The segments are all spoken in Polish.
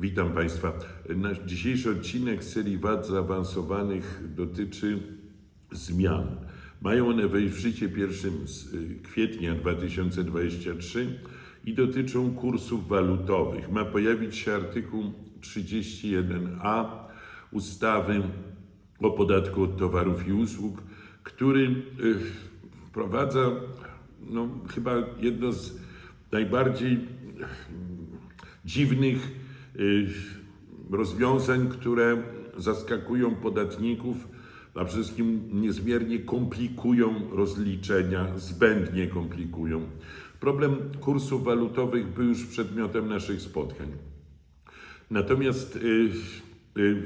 Witam Państwa. Nasz dzisiejszy odcinek serii wad zaawansowanych dotyczy zmian. Mają one wejść w życie 1 z- y, kwietnia 2023 i dotyczą kursów walutowych. Ma pojawić się artykuł 31a ustawy o podatku od towarów i usług, który y, wprowadza no, chyba jedno z najbardziej dziwnych y, rozwiązań, które zaskakują podatników, a przede wszystkim niezmiernie komplikują rozliczenia, zbędnie komplikują. Problem kursów walutowych był już przedmiotem naszych spotkań. Natomiast y, y,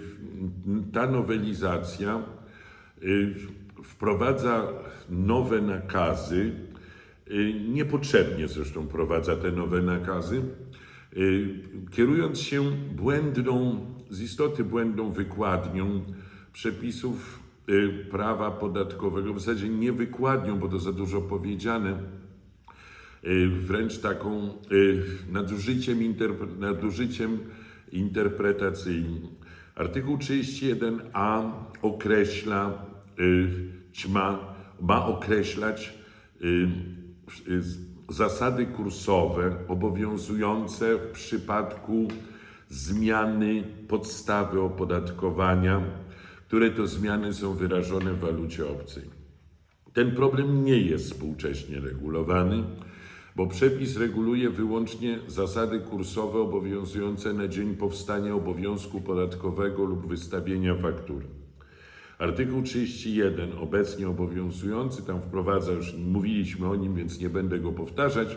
ta nowelizacja y, wprowadza nowe nakazy, y, niepotrzebnie zresztą wprowadza te nowe nakazy, y, kierując się błędną, z istoty błędną wykładnią przepisów y, prawa podatkowego, w zasadzie nie wykładnią, bo to za dużo powiedziane, y, wręcz taką y, nadużyciem, interpre- nadużyciem interpretacyjnym. Artykuł 31a określa, y, ma określać y, y, zasady kursowe obowiązujące w przypadku zmiany podstawy opodatkowania, które to zmiany są wyrażone w walucie obcej. Ten problem nie jest współcześnie regulowany, bo przepis reguluje wyłącznie zasady kursowe obowiązujące na dzień powstania obowiązku podatkowego lub wystawienia faktury. Artykuł 31, obecnie obowiązujący, tam wprowadza, już mówiliśmy o nim, więc nie będę go powtarzać,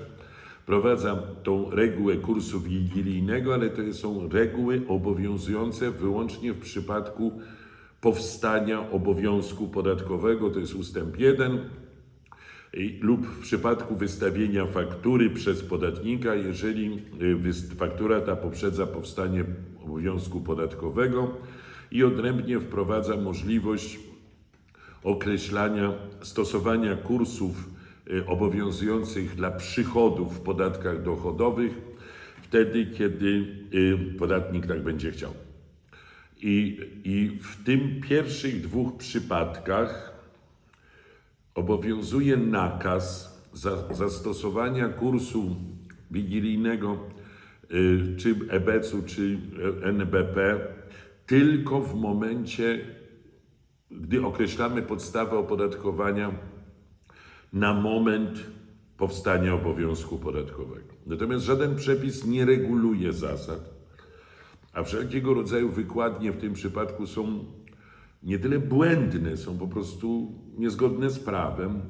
wprowadza tą regułę kursu wigilijnego, ale to są reguły obowiązujące wyłącznie w przypadku powstania obowiązku podatkowego, to jest ustęp 1, i- lub w przypadku wystawienia faktury przez podatnika, jeżeli y, faktura ta poprzedza powstanie obowiązku podatkowego i odrębnie wprowadza możliwość określania, stosowania kursów y, obowiązujących dla przychodów w podatkach dochodowych wtedy, kiedy y, podatnik tak będzie chciał. I, I w tym pierwszych dwóch przypadkach obowiązuje nakaz za, zastosowania kursu wigilijnego y, czy EBC-u, czy e, NBP tylko w momencie, gdy określamy podstawę opodatkowania na moment powstania obowiązku podatkowego. Natomiast żaden przepis nie reguluje zasad, a wszelkiego rodzaju wykładnie w tym przypadku są nie tyle błędne, są po prostu niezgodne z prawem.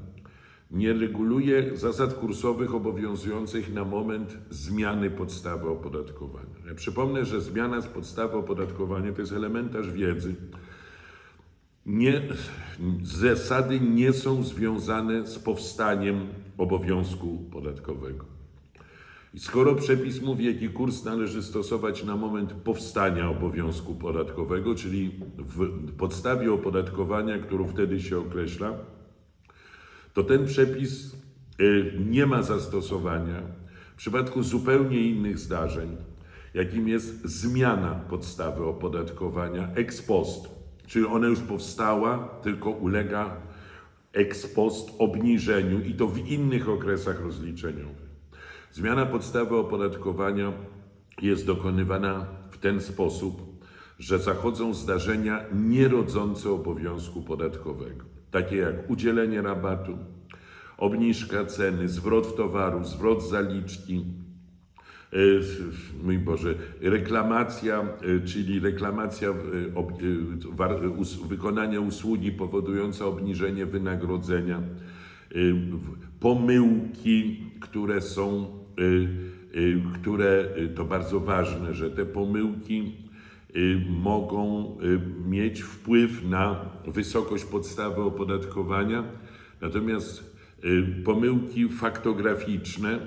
Nie reguluje zasad kursowych obowiązujących na moment zmiany podstawy opodatkowania. Ja przypomnę, że zmiana z podstawy opodatkowania to jest elementarz wiedzy. Nie, zasady nie są związane z powstaniem obowiązku podatkowego. I skoro przepis mówi, jaki kurs należy stosować na moment powstania obowiązku podatkowego, czyli w podstawie opodatkowania, którą wtedy się określa, to ten przepis y, nie ma zastosowania w przypadku zupełnie innych zdarzeń, jakim jest zmiana podstawy opodatkowania ex post, czyli ona już powstała, tylko ulega ex post obniżeniu i to w innych okresach rozliczeniowych. Zmiana podstawy opodatkowania jest dokonywana w ten sposób, że zachodzą zdarzenia nierodzące obowiązku podatkowego, takie jak udzielenie rabatu, obniżka ceny, zwrot towaru, zwrot zaliczki, e, mój Boże, reklamacja, e, czyli reklamacja us, wykonania usługi powodująca obniżenie wynagrodzenia, pomyłki, które są, które to bardzo ważne, że te pomyłki mogą e, mieć wpływ na wysokość podstawy opodatkowania, natomiast e, pomyłki faktograficzne,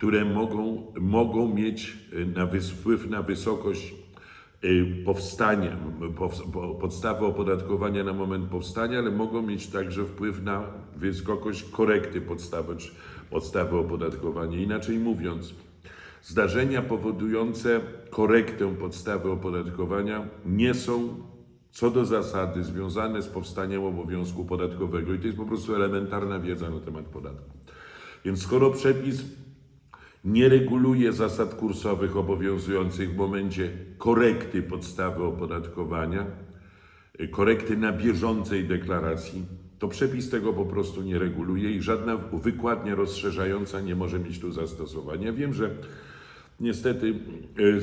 które mogą, mogą mieć y, na wpływ na wysokość y, powstania, pows- po- podstawy opodatkowania na moment powstania, ale mogą mieć także wpływ na wysokość korekty podstawy, podstawy opodatkowania. Inaczej mówiąc, Zdarzenia powodujące korektę podstawy opodatkowania nie są co do zasady związane z powstaniem obowiązku podatkowego i to jest po prostu elementarna wiedza na temat podatku. Więc skoro przepis nie reguluje zasad kursowych obowiązujących w momencie korekty podstawy opodatkowania, y, korekty na bieżącej deklaracji, to przepis tego po prostu nie reguluje i żadna wykładnia rozszerzająca nie może mieć tu zastosowania. Wiem, że niestety y,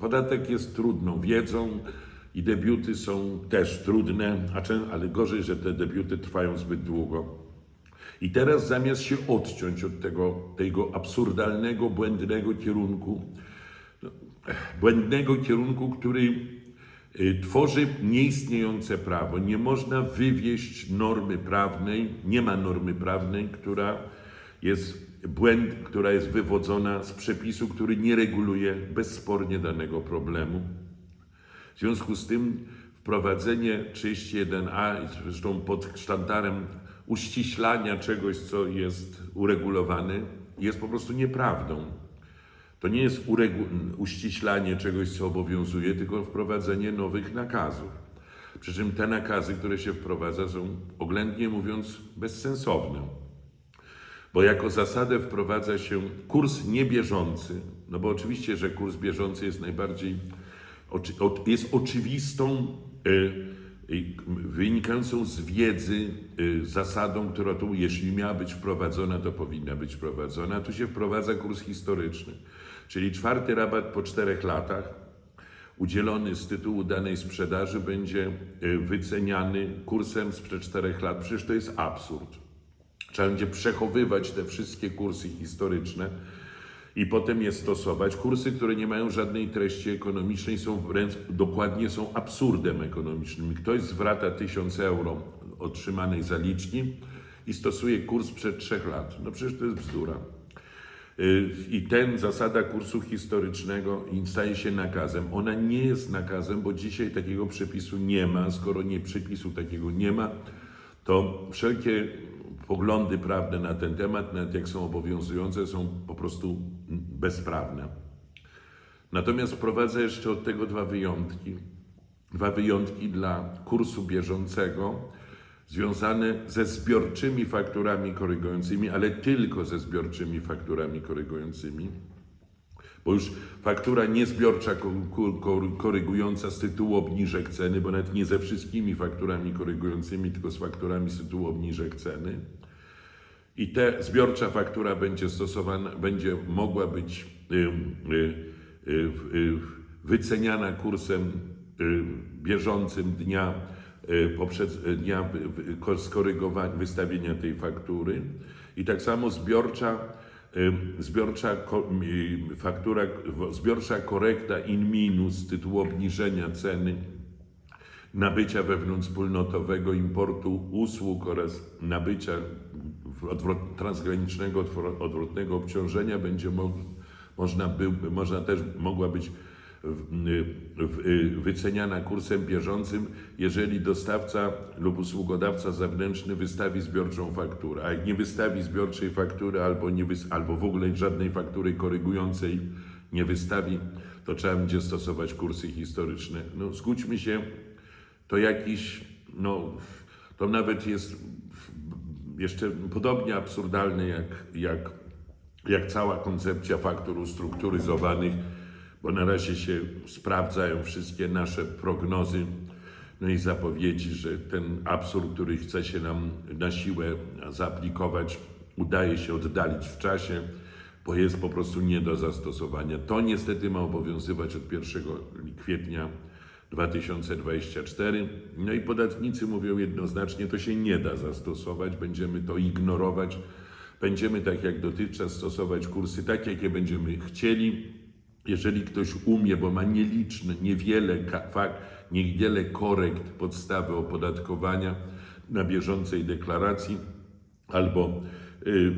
podatek jest trudną wiedzą i debiuty są też trudne, ale gorzej, że te debiuty trwają zbyt długo. I teraz zamiast się odciąć od tego, tego absurdalnego, błędnego kierunku, no, błędnego kierunku, który y, tworzy nieistniejące prawo. Nie można wywieść normy prawnej, nie ma normy prawnej, która jest błęd, która jest wywodzona z przepisu, który nie reguluje bezspornie danego problemu. W związku z tym wprowadzenie 31a, zresztą pod sztandarem uściślania czegoś, co jest uregulowane, jest po prostu nieprawdą. To nie jest uściślanie czegoś, co obowiązuje, tylko wprowadzenie nowych nakazów. Przy czym te nakazy, które się wprowadza, są oględnie mówiąc bezsensowne. Bo jako zasadę wprowadza się kurs niebieżący, no bo oczywiście, że kurs bieżący jest najbardziej, jest oczywistą, y, wynikającą z wiedzy y, zasadą, która tu, jeśli miała być wprowadzona, to powinna być wprowadzona. Tu się wprowadza kurs historyczny, czyli czwarty rabat po czterech latach, udzielony z tytułu danej sprzedaży będzie y, wyceniany kursem sprzed czterech lat. Przecież to jest absurd. Trzeba będzie przechowywać te wszystkie kursy historyczne i potem je stosować. Kursy, które nie mają żadnej treści ekonomicznej, są wręcz dokładnie są absurdem ekonomicznym. Ktoś zwraca 1000 euro otrzymanej zaliczki i stosuje kurs przed trzech lat. No przecież to jest bzdura. Y, I ten zasada kursu historycznego staje się nakazem. Ona nie jest nakazem, bo dzisiaj takiego przepisu nie ma. Skoro nie przepisu takiego nie ma, to wszelkie poglądy prawne na ten temat, nawet jak są obowiązujące, są po prostu bezprawne. Natomiast wprowadzę jeszcze od tego dwa wyjątki. Dwa wyjątki dla kursu bieżącego, związane ze zbiorczymi fakturami korygującymi, ale tylko ze zbiorczymi fakturami korygującymi. Bo już faktura niezbiorcza ko- ko- ko- korygująca z tytułu obniżek ceny, bo nawet nie ze wszystkimi fakturami korygującymi, tylko z fakturami z tytułu obniżek ceny. I ta zbiorcza faktura będzie stosowana, będzie mogła być y, y, y, wyceniana kursem bieżącym dnia poprzez dnia skorygowania, wystawienia tej faktury. I tak samo zbiorcza, zbiorcza faktura, zbiorcza korekta in minus z tytułu obniżenia ceny nabycia wewnątrzwspólnotowego importu usług oraz nabycia odwrot, transgranicznego odwro- odwrotnego obciążenia będzie mo, można, był, można też mogła być wyceniana kursem bieżącym, jeżeli dostawca lub usługodawca zewnętrzny wystawi zbiorczą fakturę. A jak nie wystawi zbiorczej faktury albo, nie albo w ogóle żadnej faktury korygującej nie wystawi, to trzeba będzie stosować kursy historyczne. No, zgódźmy się, to jakiś, no, to nawet jest jeszcze podobnie absurdalne jak, jak, jak cała koncepcja faktur ustrukturyzowanych, bo na razie się sprawdzają wszystkie nasze prognozy, no i zapowiedzi, że ten absurd, który chce się nam na siłę zaaplikować, udaje się oddalić w czasie, bo jest po prostu nie do zastosowania. To niestety ma obowiązywać od 1 kwietnia 2024. No i podatnicy mówią jednoznacznie, to się nie da zastosować, będziemy to ignorować, będziemy tak jak dotychczas stosować kursy tak, jakie będziemy chcieli. Jeżeli ktoś umie, bo ma nieliczne, niewiele, ka- fak, niewiele korekt podstawy opodatkowania na bieżącej deklaracji, albo, y,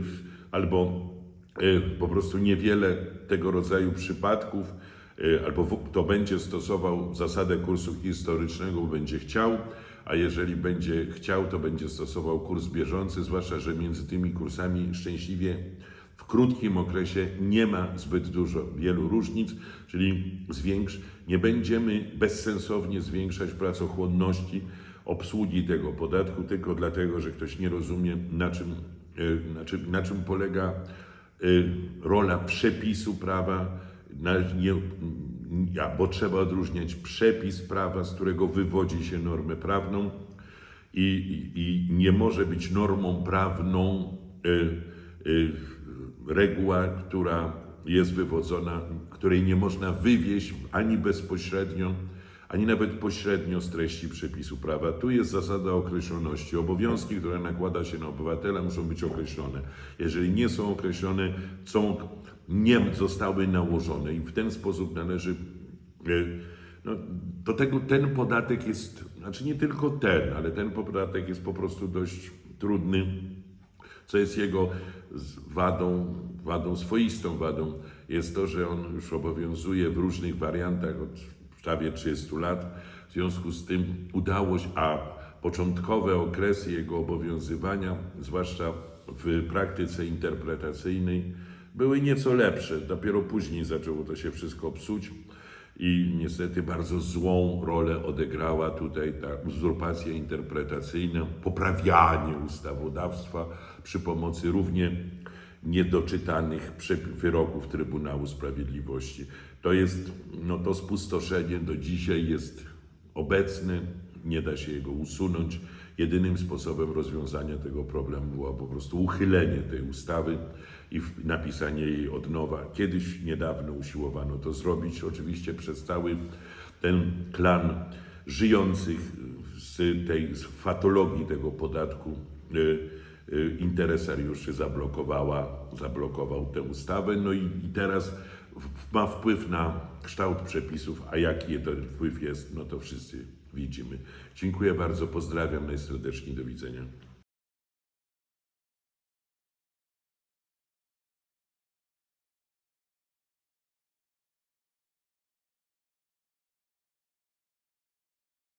albo y, po prostu niewiele tego rodzaju przypadków, y, albo to będzie stosował zasadę kursu historycznego, bo będzie chciał, a jeżeli będzie chciał, to będzie stosował kurs bieżący, zwłaszcza, że między tymi kursami szczęśliwie w krótkim okresie nie ma zbyt dużo, wielu różnic, czyli zwiększ, nie będziemy bezsensownie zwiększać pracochłonności obsługi tego podatku, tylko dlatego, że ktoś nie rozumie, na czym, e, na czym, na czym polega y, rola przepisu prawa, na, nie, bo trzeba odróżniać przepis prawa, z którego wywodzi się normę prawną i, i, i nie może być normą prawną y, y, reguła, która jest wywodzona, której nie można wywieźć ani bezpośrednio, ani nawet pośrednio z treści przepisu prawa. Tu jest zasada określoności. Obowiązki, które nakłada się na obywatela, muszą być określone. Jeżeli nie są określone, są, nie zostały nałożone i w ten sposób należy. e, No, do tego ten podatek jest, znaczy nie tylko ten, ale ten podatek jest po prostu dość trudny co jest jego wadą, wadą swoistą wadą, jest to, że on już obowiązuje w różnych wariantach od prawie 30 lat. W związku z tym udało się, a początkowe okresy jego obowiązywania, zwłaszcza w praktyce interpretacyjnej, były nieco lepsze. Dopiero później zaczęło to się wszystko psuć. I niestety bardzo złą rolę odegrała tutaj ta uzurpacja interpretacyjna, poprawianie ustawodawstwa przy pomocy równie niedoczytanych wyroków Trybunału Sprawiedliwości. To jest, no to spustoszenie do dzisiaj jest obecne, nie da się jego usunąć. Jedynym sposobem rozwiązania tego problemu było po prostu uchylenie tej ustawy i napisanie jej od nowa. Kiedyś niedawno usiłowano to zrobić, oczywiście przez cały ten klan żyjących z tej z fatologii tego podatku y, y, interesariuszy zablokowała, zablokował tę ustawę. No i, i teraz ma wpływ na kształt przepisów, a jaki ten wpływ jest, no to wszyscy widzimy. Dziękuję bardzo, pozdrawiam najserdeczniej, do widzenia.